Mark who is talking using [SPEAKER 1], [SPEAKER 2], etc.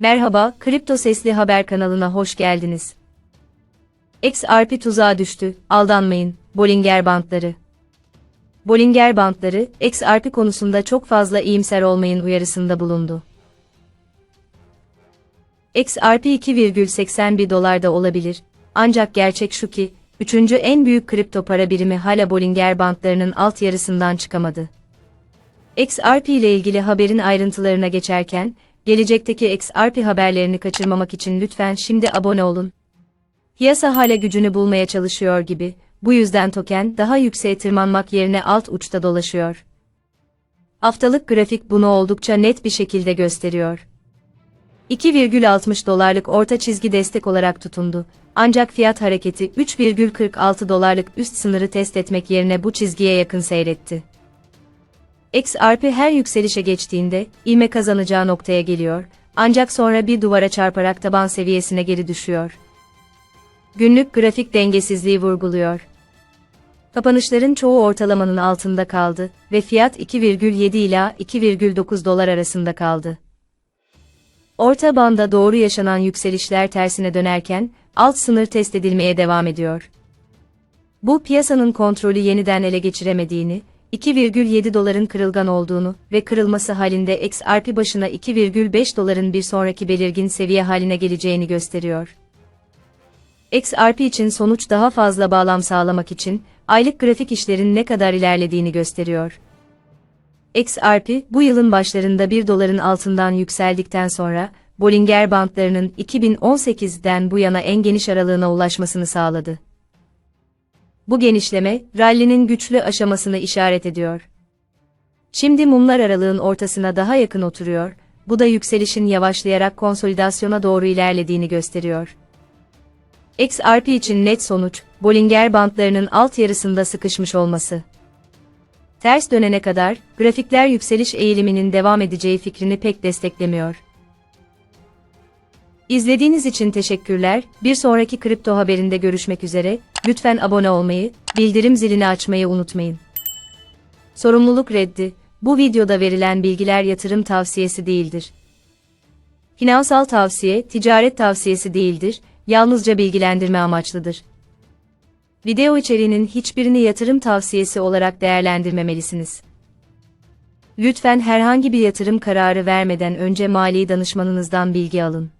[SPEAKER 1] Merhaba, Kripto Sesli Haber kanalına hoş geldiniz. XRP tuzağa düştü, aldanmayın, Bollinger Bandları. Bollinger Bandları, XRP konusunda çok fazla iyimser olmayın uyarısında bulundu. XRP 2,81 dolarda olabilir, ancak gerçek şu ki, üçüncü en büyük kripto para birimi hala Bollinger Bandlarının alt yarısından çıkamadı. XRP ile ilgili haberin ayrıntılarına geçerken, gelecekteki XRP haberlerini kaçırmamak için lütfen şimdi abone olun. Piyasa hala gücünü bulmaya çalışıyor gibi, bu yüzden token daha yükseğe tırmanmak yerine alt uçta dolaşıyor. Haftalık grafik bunu oldukça net bir şekilde gösteriyor. 2,60 dolarlık orta çizgi destek olarak tutundu. Ancak fiyat hareketi 3,46 dolarlık üst sınırı test etmek yerine bu çizgiye yakın seyretti. XRP her yükselişe geçtiğinde ivme kazanacağı noktaya geliyor, ancak sonra bir duvara çarparak taban seviyesine geri düşüyor. Günlük grafik dengesizliği vurguluyor. Kapanışların çoğu ortalamanın altında kaldı ve fiyat 2,7 ila 2,9 dolar arasında kaldı. Orta banda doğru yaşanan yükselişler tersine dönerken alt sınır test edilmeye devam ediyor. Bu piyasanın kontrolü yeniden ele geçiremediğini, 2,7 doların kırılgan olduğunu ve kırılması halinde XRP başına 2,5 doların bir sonraki belirgin seviye haline geleceğini gösteriyor. XRP için sonuç daha fazla bağlam sağlamak için aylık grafik işlerin ne kadar ilerlediğini gösteriyor. XRP bu yılın başlarında 1 doların altından yükseldikten sonra Bollinger Bandlarının 2018'den bu yana en geniş aralığına ulaşmasını sağladı. Bu genişleme, rallinin güçlü aşamasını işaret ediyor. Şimdi mumlar aralığın ortasına daha yakın oturuyor, bu da yükselişin yavaşlayarak konsolidasyona doğru ilerlediğini gösteriyor. XRP için net sonuç, Bollinger bandlarının alt yarısında sıkışmış olması. Ters dönene kadar, grafikler yükseliş eğiliminin devam edeceği fikrini pek desteklemiyor. İzlediğiniz için teşekkürler. Bir sonraki kripto haberinde görüşmek üzere. Lütfen abone olmayı, bildirim zilini açmayı unutmayın. Sorumluluk reddi. Bu videoda verilen bilgiler yatırım tavsiyesi değildir. Finansal tavsiye, ticaret tavsiyesi değildir, yalnızca bilgilendirme amaçlıdır. Video içeriğinin hiçbirini yatırım tavsiyesi olarak değerlendirmemelisiniz. Lütfen herhangi bir yatırım kararı vermeden önce mali danışmanınızdan bilgi alın.